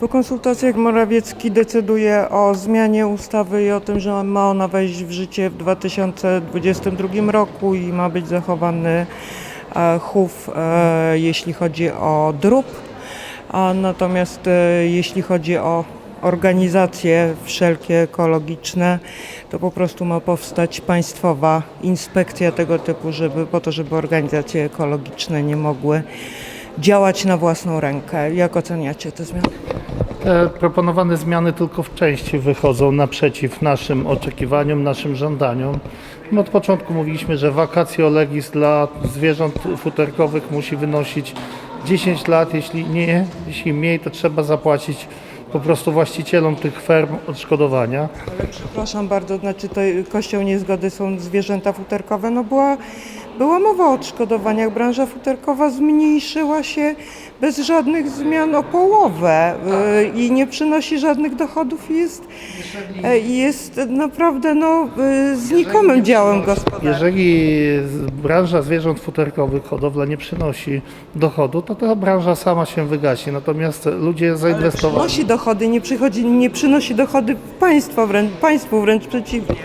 Po konsultacjach Morawiecki decyduje o zmianie ustawy i o tym, że ma ona wejść w życie w 2022 roku i ma być zachowany e, chów, e, jeśli chodzi o drób. A natomiast e, jeśli chodzi o organizacje wszelkie ekologiczne, to po prostu ma powstać państwowa inspekcja tego typu, żeby, po to, żeby organizacje ekologiczne nie mogły działać na własną rękę. Jak oceniacie te zmiany? Te proponowane zmiany tylko w części wychodzą naprzeciw naszym oczekiwaniom, naszym żądaniom. My od początku mówiliśmy, że vacatio legis dla zwierząt futerkowych musi wynosić 10 lat. Jeśli nie, jeśli mniej, to trzeba zapłacić po prostu właścicielom tych ferm odszkodowania. Ale przepraszam bardzo, znaczy to kością niezgody są zwierzęta futerkowe. No była, była mowa o odszkodowaniach. Branża futerkowa zmniejszyła się bez żadnych zmian o połowę y, i nie przynosi żadnych dochodów i jest, e, jest naprawdę no, y, znikomym działem gospodarczym. Jeżeli branża zwierząt futerkowych, hodowla nie przynosi dochodu, to ta branża sama się wygaśnie. Natomiast ludzie zainwestowali. Przynosi dochody, nie, przychodzi, nie przynosi dochody państwa wręcz, państwu wręcz przeciwnie.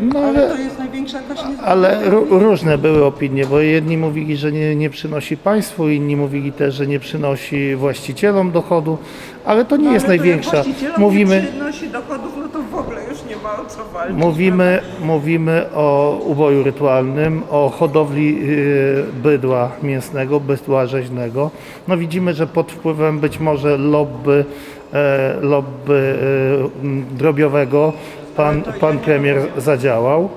No, Ale ale to jest największa. Ale ró- różne były opinie, bo jedni mówili, że nie, nie przynosi państwu, inni mówili też, że nie przynosi właścicielom dochodu, ale to nie jest No, Ale to jak największa. Mówimy, nie przynosi dochodów, no to w ogóle już nie ma o co walczyć. mówimy, mówimy o uboju rytualnym, o hodowli y, bydła mięsnego, bydła rzeźnego. No widzimy, że pod wpływem być może lobby, e, lobby y, drobiowego pan, pan premier zadziałał.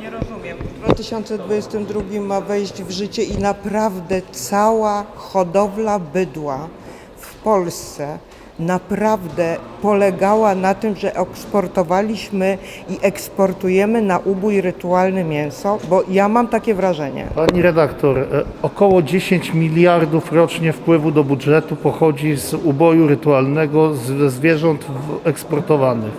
Nie rozumiem. W 2022 ma wejść w życie i naprawdę cała hodowla bydła w Polsce naprawdę polegała na tym, że eksportowaliśmy i eksportujemy na ubój rytualny mięso, bo ja mam takie wrażenie. Pani redaktor, e, około 10 miliardów rocznie wpływu do budżetu pochodzi z uboju rytualnego ze zwierząt w- eksportowanych.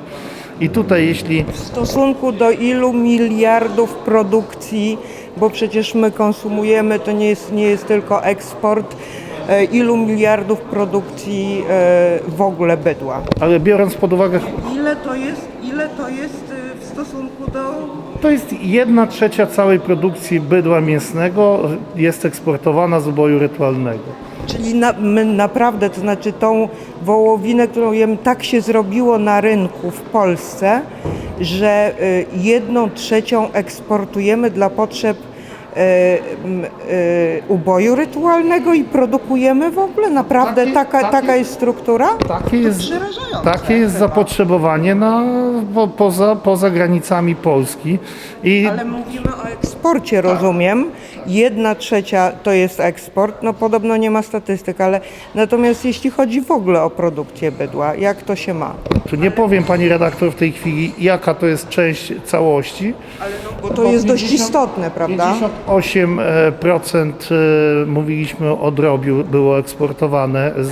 I tutaj jeśli W stosunku do ilu miliardów produkcji, bo przecież my konsumujemy, to nie jest, nie jest tylko eksport, e, ilu miliardów produkcji e, w ogóle bydła. ale biorąc pod uwagę, Ile to jest, ile to jest y, w stosunku do... to jest jedna trzecia całej produkcji bydła mięsnego jest eksportowana z uboju rytualnego. Czyli na, my naprawdę, to znaczy tą wołowinę, którą jemy, tak się zrobiło na rynku w Polsce, że y, jedną trzecią eksportujemy dla potrzeb E, e, uboju rytualnego i produkujemy w ogóle? Naprawdę taki, taka, taki, taka jest struktura? Takie jest, takie jest zapotrzebowanie na, po, poza, poza granicami Polski. I... Ale mówimy o eksporcie, tak. rozumiem. Tak. Jedna trzecia to jest eksport. No podobno nie ma statystyk, ale natomiast jeśli chodzi w ogóle o produkcję bydła, jak to się ma? Tu nie powiem pani redaktor w tej chwili, jaka to jest część całości. Ale no, bo to bo jest 50, dość istotne, prawda? 8% e, e, mówiliśmy o drobiu było eksportowane z,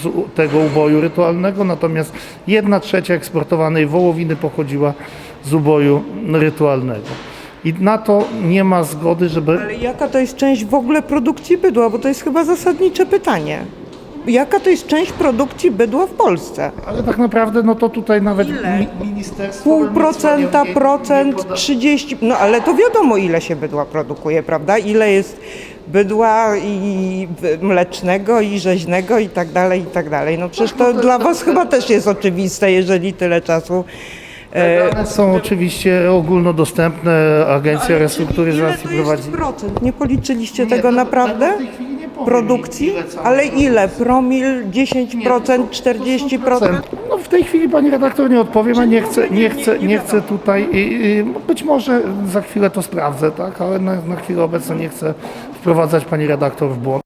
z, tego uboju rytualnego, natomiast 1 trzecia eksportowanej wołowiny pochodziła z uboju rytualnego. I na to nie ma zgody, żeby. Ale jaka to jest część w ogóle produkcji bydła? Bo to jest chyba zasadnicze pytanie. Jaka to jest część produkcji bydła w Polsce? Ale tak naprawdę, no to tutaj nawet Ile? mi, ministerstwo. Pół rolnictwa procenta, nie- nie procent, poda- 30. No ale to wiadomo, ile się bydła produkuje, prawda? Ile jest bydła i w- mlecznego, i rzeźnego, i tak dalej, i tak dalej. No przecież to dla Was chyba też jest oczywiste, jeżeli tyle czasu. e, Dane są oczywiście ogólnodostępne, Agencja Restrukturyzacji czyli ile to prowadzi. jest procent? Nie policzyliście Nie, tego to- naprawdę? tego w tej chwili Produkcji? Ale ile? Promil, 10%, 40%? No w tej chwili pani redaktor nie odpowiem, a nie chcę, nie chcę, nie chcę tutaj. i- i Być może za chwilę to sprawdzę, tak, ale na, na chwilę obecną nie chcę wprowadzać pani redaktor w błąd.